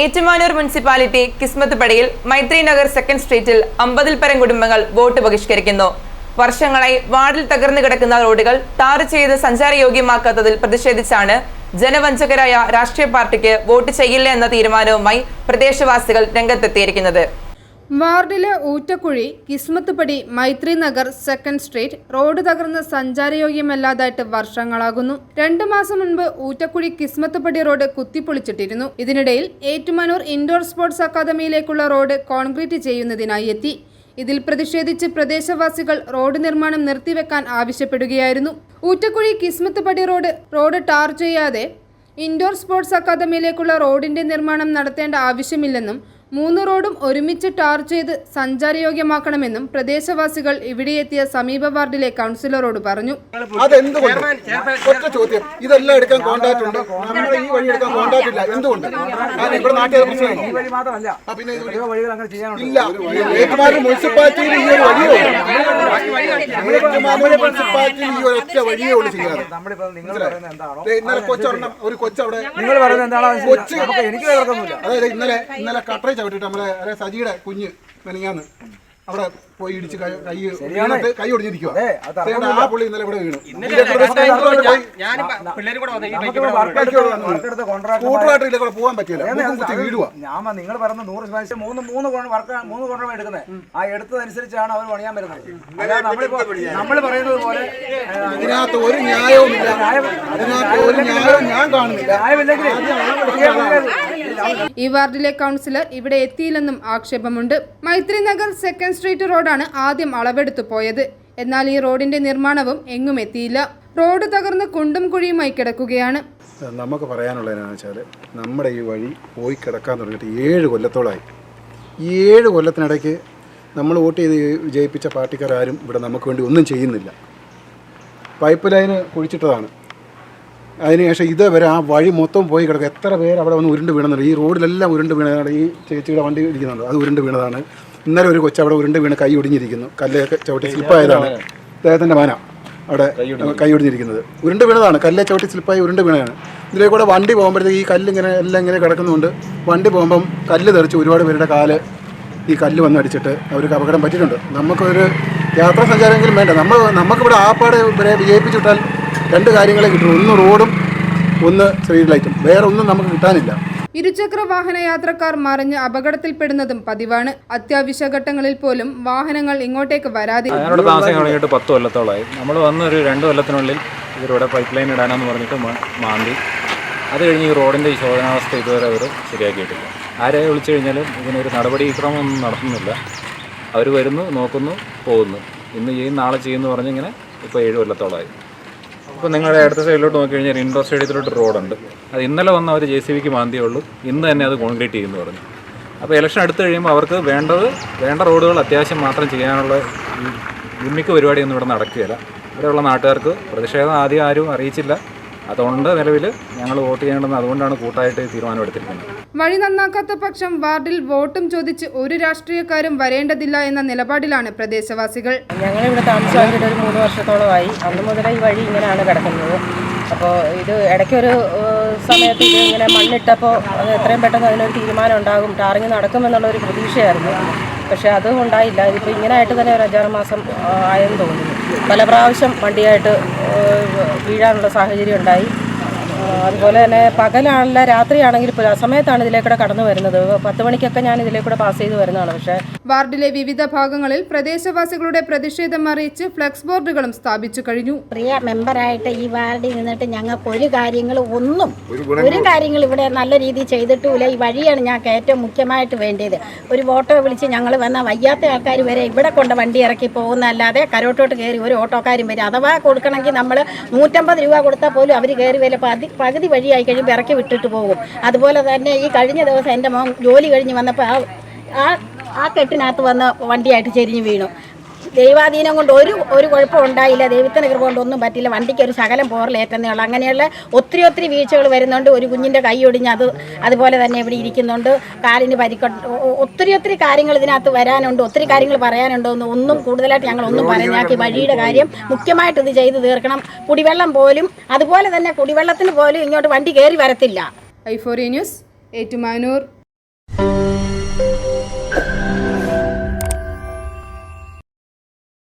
Ettumanoor municipality Kismath പടിയിൽ മൈത്രി Nagar second സ്ട്രീറ്റിൽ അമ്പതിൽ പരം കുടുംബങ്ങൾ വോട്ട് ബഹിഷ്കരിക്കുന്നു. വർഷങ്ങളായി വാർഡിൽ തകർന്നു കിടക്കുന്ന റോഡുകൾ ടാർ ചെയ്ത് സഞ്ചാരയോഗ്യമാക്കാത്തതിൽ പ്രതിഷേധിച്ചാണ് ജനവഞ്ചകരായ രാഷ്ട്രീയ പാർട്ടിക്ക് വോട്ട് ചെയ്യില്ല എന്ന തീരുമാനവുമായി പ്രദേശവാസികൾ രംഗത്തെത്തിയിരിക്കുന്നത്. വാർഡിലെ Oottakuzhi Kismathpadi Maithri Nagar second street road തകർന്ന് സഞ്ചാരയോഗ്യമല്ലാതായിട്ട് വർഷങ്ങളാകുന്നു. രണ്ടു മാസം മുൻപ് ഊറ്റക്കുഴി കിസ്മത്ത്പടി റോഡ് കുത്തിപ്പൊളിച്ചിട്ടിരുന്നു. ഇതിനിടയിൽ ഏറ്റുമാനൂർ ഇൻഡോർ സ്പോർട്സ് അക്കാദമിയിലേക്കുള്ള റോഡ് കോൺക്രീറ്റ് ചെയ്യുന്നതിനായി എത്തി. ഇതിൽ പ്രതിഷേധിച്ച് പ്രദേശവാസികൾ റോഡ് നിർമ്മാണം നിർത്തിവെക്കാൻ ആവശ്യപ്പെടുകയായിരുന്നു. Oottakuzhi Kismathpadi road road tar ചെയ്യാതെ ഇൻഡോർ സ്പോർട്സ് അക്കാദമിയിലേക്കുള്ള റോഡിന്റെ നിർമ്മാണം നടത്തേണ്ട ആവശ്യമില്ലെന്നും മൂന്ന് റോഡും ഒരുമിച്ച് ടാർ ചെയ്ത് സഞ്ചാരയോഗ്യമാക്കണമെന്നും പ്രദേശവാസികൾ ഇവിടെയെത്തിയ സമീപ വാർഡിലെ കൗൺസിലറോട് പറഞ്ഞു. ചോദ്യം. ഇതെല്ലാം എടുക്കാൻ കോൺടാക്ട് ഉണ്ട്. ഈ വഴി എടുക്കാൻ കോണ്ടാക്ട് എന്തുകൊണ്ട് ഇവിടെ നാട്ടുകാരെ പ്രശ്നമാണ് ഈ വഴി മാത്രമല്ല. പിന്നെ ഇത് ഓരോ വഴികൾ അങ്ങനെ ചെയ്യാനുണ്ട്. ഇല്ല. ഏറ്റുമാനൂർ മുനിസിപ്പാലിറ്റിയിൽ ഈ ഒരു വഴിയോ ഉള്ളൂ. ഏറ്റുമാനൂർ മുനിസിപ്പാലിറ്റിയിൽ ഈ ഒരൊറ്റ വഴിയേ ഉള്ളൂ ചെയ്യാറ്. നമ്മളിപ്പോ നിങ്ങൾ പറയുന്നത് എന്താണോ ഇന്നലെ കൊച്ചൊരെണ്ണം ഒരു കൊച്ചവിടെ നിങ്ങൾ പറയുന്നത് എന്താണോ കൊച്ച് എനിക്ക് അതായത് ഇന്നലെ ഇന്നലെ കട്ടറ ചവിട്ടിട്ട് നമ്മളെ സജിയുടെ കുഞ്ഞ് മെനങ്ങാന്ന്. അവിടെ പോയി ഇടിച്ച് കൈ കൈ വീണിട്ട് കൈ ഒടിഞ്ഞിരിക്കുക ആ പുള്ളി ഇന്നലെ ഇവിടെ വീണു. കൂടെ പോകാൻ പറ്റില്ല. ഞാൻ നിങ്ങൾ പറഞ്ഞ നൂറ് ശതമാനം മൂന്ന് മൂന്ന് വർക്ക് മൂന്ന് കോൺട്രാക്ട് എടുക്കുന്നത്. ആ എടുത്തതനുസരിച്ചാണ് അവർ പണിയാൻ വരുന്നത്. നമ്മൾ പറയുന്നത് പോലെ ഒരു ന്യായവുമില്ല. അതിനകത്ത് ഒരു ന്യായവും ഞാൻ കാണുന്നില്ല. ന്യായമില്ലെങ്കിൽ ഈ വാർഡിലെ കൗൺസിലർ ഇവിടെ എത്തിയില്ലെന്നും ആക്ഷേപമുണ്ട്. മൈത്രി നഗർ സെക്കൻഡ് സ്ട്രീറ്റ് റോഡാണ് ആദ്യം അളവെടുത്തു പോയത്. എന്നാൽ ഈ റോഡിന്റെ നിർമ്മാണവും എങ്ങും എത്തിയില്ല. റോഡ് തകർന്ന് കുണ്ടും കുഴിയുമായി കിടക്കുകയാണ്. നമുക്ക് പറയാനുള്ള എന്നാന്ന് വെച്ചാൽ നമ്മുടെ ഈ വഴി പോയി കിടക്കാൻ തുടങ്ങിയിട്ട് ഏഴ് കൊല്ലത്തോളമായി ഈ ഏഴ് കൊല്ലത്തിനിടയ്ക്ക് നമ്മൾ വോട്ട് ചെയ്ത് വിജയിപ്പിച്ച പാർട്ടിക്കാരും ഇവിടെ നമുക്ക് വേണ്ടി ഒന്നും ചെയ്യുന്നില്ല. പൈപ്പ് ലൈന് കുഴിച്ചിട്ടതാണ്. അതിനുശേഷം ഇതേവരെ ആ വഴി മൊത്തം പോയി കിടക്കും. എത്ര പേര് അവിടെ വന്ന് ഉരുണ്ട് വീണെന്നുണ്ട്. ഈ റോഡിലെല്ലാം ഉരുണ്ട് വീണതാണ്. ഈ ചേച്ചിയുടെ വണ്ടി ഇരിക്കുന്നുണ്ട്. അത് ഉരുണ്ട് വീണതാണ്. ഇന്നലെ ഒരു കൊച്ചു അവിടെ ഉരുണ്ട് വീണ് കൈ ഒടിഞ്ഞിരിക്കുന്നു. കല്ലൊക്കെ ചവിട്ടി സ്ലിപ്പായതാണ്. അദ്ദേഹത്തിന്റെ മന അവിടെ കൈ ഒടിഞ്ഞിരിക്കുന്നത്. ഉരുണ്ട് വീണതാണ്. കല്ലെ ചവിട്ടി സ്ലിപ്പായി ഉരുണ്ട് വീണതാണ്. ഇതിലേ കൂടെ വണ്ടി പോകുമ്പോഴത്തേക്ക് ഈ കല്ലിങ്ങനെ എല്ലാം ഇങ്ങനെ കിടക്കുന്നുണ്ട്. വണ്ടി പോകുമ്പം കല്ല് തെറിച്ച് ഒരുപാട് പേരുടെ കാൽ ഈ കല്ല് വന്ന് അടിച്ചിട്ട് അവർക്ക് അപകടം പറ്റിയിട്ടുണ്ട്. നമുക്കൊരു യാത്രാ സഞ്ചാരമെങ്കിലും വേണ്ട. നമ്മൾ നമുക്കിവിടെ ആപ്പാടെ ഇവരെ വിജയിപ്പിച്ചു വിട്ടാൽ രണ്ട് കാര്യങ്ങളെ കിട്ടുള്ളൂ. ഒന്ന് റോഡും ഒന്ന് സ്ട്രീറ്റ് ലൈറ്റും വേറെ ഒന്നും നമുക്ക് കിട്ടാനില്ല. ഇരുചക്ര വാഹന യാത്രക്കാർ മറിഞ്ഞ് അപകടത്തിൽപ്പെടുന്നതും പതിവാണ്. അത്യാവശ്യ ഘട്ടങ്ങളിൽ പോലും വാഹനങ്ങൾ ഇങ്ങോട്ടേക്ക് വരാതെ ഞങ്ങളുടെ താമസം തുടങ്ങിയിട്ട് പത്ത് കൊല്ലത്തോളമായി. നമ്മൾ വന്ന ഒരു രണ്ട് കൊല്ലത്തിനുള്ളിൽ ഇവരുടെ പൈപ്പ് ലൈൻ ഇടാനെന്ന് പറഞ്ഞിട്ട് മാന്തി. അത് കഴിഞ്ഞ് ഈ റോഡിന്റെ ഈ ശോധനാവസ്ഥ ഇതുവരെ അവർ ശരിയാക്കിയിട്ടില്ല. ആരെ വിളിച്ചു കഴിഞ്ഞാലും ഇതിനൊരു നടപടിക്രമമൊന്നും നടത്തുന്നില്ല. അവർ വരുന്നു നോക്കുന്നു പോകുന്നു. ഇന്ന് ചെയ്യും നാളെ ചെയ്യുമെന്ന് പറഞ്ഞിങ്ങനെ ഇപ്പോൾ ഏഴ് കൊല്ലത്തോളമായി. ഇപ്പോൾ നിങ്ങളുടെ അടുത്ത സൈഡിലോട്ട് നോക്കി കഴിഞ്ഞാൽ ഇൻഡോർ സ്റ്റേഡിയത്തിലോട്ട് റോഡുണ്ട് അത് ഇന്നലെ വന്ന അവർ ജെ സി ബിക്ക് മാന്തിയേ ഉള്ളൂ. ഇന്ന് തന്നെ അത് കോൺക്രീറ്റ് ചെയ്യുമെന്ന് പറഞ്ഞു. അപ്പോൾ ഇലക്ഷൻ അടുത്ത് കഴിയുമ്പോൾ അവർക്ക് വേണ്ടത് വേണ്ട റോഡുകൾ അത്യാവശ്യം മാത്രം ചെയ്യാനുള്ള ഭൂമിക്ക് പരിപാടിയൊന്നും ഇവിടെ നടക്കുകയില്ല. ഇവിടെയുള്ള നാട്ടുകാർക്ക് പ്രതിഷേധം ആദ്യം ആരും അറിയിച്ചില്ല. അതുകൊണ്ട് നിലവിൽ ഞങ്ങൾ വോട്ട് ചെയ്യേണ്ടെന്ന് അതുകൊണ്ടാണ് കൂട്ടായിട്ട് തീരുമാനമെടുത്തിരിക്കുന്നത്. വഴി നന്നാക്കാത്ത പക്ഷം വാർഡിൽ വോട്ടും ചോദിച്ച് ഒരു രാഷ്ട്രീയക്കാരും വരേണ്ടതില്ല എന്ന നിലപാടിലാണ് പ്രദേശവാസികൾ. ഞങ്ങളിവിടെ താമസിച്ചിട്ട് ഒരു മൂന്ന് വർഷത്തോളമായി. അന്ന് മുതലേ ഈ വഴി ഇങ്ങനെയാണ് കിടക്കുന്നത്. അപ്പോൾ ഇത് ഇടയ്ക്കൊരു സമയത്ത് ഇങ്ങനെ മണ്ണിട്ടപ്പോൾ അത് എത്രയും പെട്ടെന്ന് അതിനൊരു തീരുമാനം ഉണ്ടാകും. ടാറിങ് നടക്കുമെന്നുള്ള ഒരു പ്രതീക്ഷയായിരുന്നു. പക്ഷേ അതും ഉണ്ടായില്ല. ഇതിപ്പോൾ ഇങ്ങനെയായിട്ട് തന്നെ ഒരു അഞ്ചാറ് മാസം ആയെന്ന് തോന്നുന്നു. പല പ്രാവശ്യം വണ്ടിയായിട്ട് വീഴാനുള്ള സാഹചര്യം ഉണ്ടായി. അതുപോലെ തന്നെ പകലാണല്ല രാത്രിയാണെങ്കിൽ സമയത്താണ് ഇതിലേക്കൂടെ കടന്നു വരുന്നത്. പത്ത് മണിക്കൊക്കെ ഞാൻ ഇതിലേക്കൂടെ പാസ് ചെയ്ത് വരുന്നതാണ്. പക്ഷേ വാർഡിലെ വിവിധ ഭാഗങ്ങളിൽ പ്രദേശവാസികളുടെ പ്രതിഷേധം അറിയിച്ച് ഫ്ലെക്സ് ബോർഡുകളും സ്ഥാപിച്ചു കഴിഞ്ഞു. പ്രിയ മെമ്പറായിട്ട് ഈ വാർഡിൽ നിന്നിട്ട് ഞങ്ങൾക്ക് ഒരു കാര്യങ്ങൾ ഒന്നും ഒരു കാര്യങ്ങൾ ഇവിടെ നല്ല രീതിയിൽ ചെയ്തിട്ടുമില്ല. ഈ വഴിയാണ് ഞങ്ങൾക്ക് ഏറ്റവും മുഖ്യമായിട്ട് വേണ്ടിയത് ഒരു ഓട്ടോ വിളിച്ച് ഞങ്ങൾ വന്ന വയ്യാത്ത ആൾക്കാർ വരെ ഇവിടെ കൊണ്ട് വണ്ടി ഇറക്കി പോകുന്നതല്ലാതെ കരോട്ടോട്ട് കയറി ഒരു ഓട്ടോക്കാരും വരും അഥവാ കൊടുക്കണമെങ്കിൽ നമ്മൾ നൂറ്റമ്പത് രൂപ കൊടുത്താൽ പോലും അവർ കയറി വരും പതി പകുതി വഴിയായി കഴിയുമ്പോൾ ഇറക്കി വിട്ടിട്ട് പോകും. അതുപോലെ തന്നെ ഈ കഴിഞ്ഞ ദിവസം എന്റെ മോൻ ജോലി കഴിഞ്ഞ് വന്നപ്പോൾ ആ ആ കെട്ടിനകത്ത് വന്ന് വണ്ടിയായിട്ട് ചെരിഞ്ഞ് വീണു. ദൈവാധീനം കൊണ്ട് ഒരു ഒരു കുഴപ്പം ഉണ്ടായില്ല. ദൈവത്തിന്റെ കൃപ കൊണ്ട് ഒന്നും പറ്റില്ല. വണ്ടിക്ക് ഒരു ശകലം പോറലേറ്റെന്നേ ഉള്ളൂ. അങ്ങനെയുള്ള ഒത്തിരി ഒത്തിരി വീഴ്ചകൾ വരുന്നുണ്ട്. ഒരു കുഞ്ഞിന്റെ കൈ ഒടിഞ്ഞ് അത് അതുപോലെ തന്നെ ഇവിടെ ഇരിക്കുന്നുണ്ട്. കാലിന് പരിക്ക ഒത്തിരി ഒത്തിരി കാര്യങ്ങൾ ഇതിനകത്ത് വരാനുണ്ട്. ഒത്തിരി കാര്യങ്ങൾ പറയാനുണ്ട് ഒന്നും ഒന്നും കൂടുതലായിട്ട് ഞങ്ങൾ ഒന്നും പറഞ്ഞാക്കി വഴിയുടെ കാര്യം മുഖ്യമായിട്ട് ഇത് ചെയ്ത് തീർക്കണം. കുടിവെള്ളം പോലും അതുപോലെ തന്നെ കുടിവെള്ളത്തിന് പോലും ഇങ്ങോട്ട് വണ്ടി കയറി വരത്തില്ല. ഐഫോറി ന്യൂസ് ഏറ്റുമാനൂർ.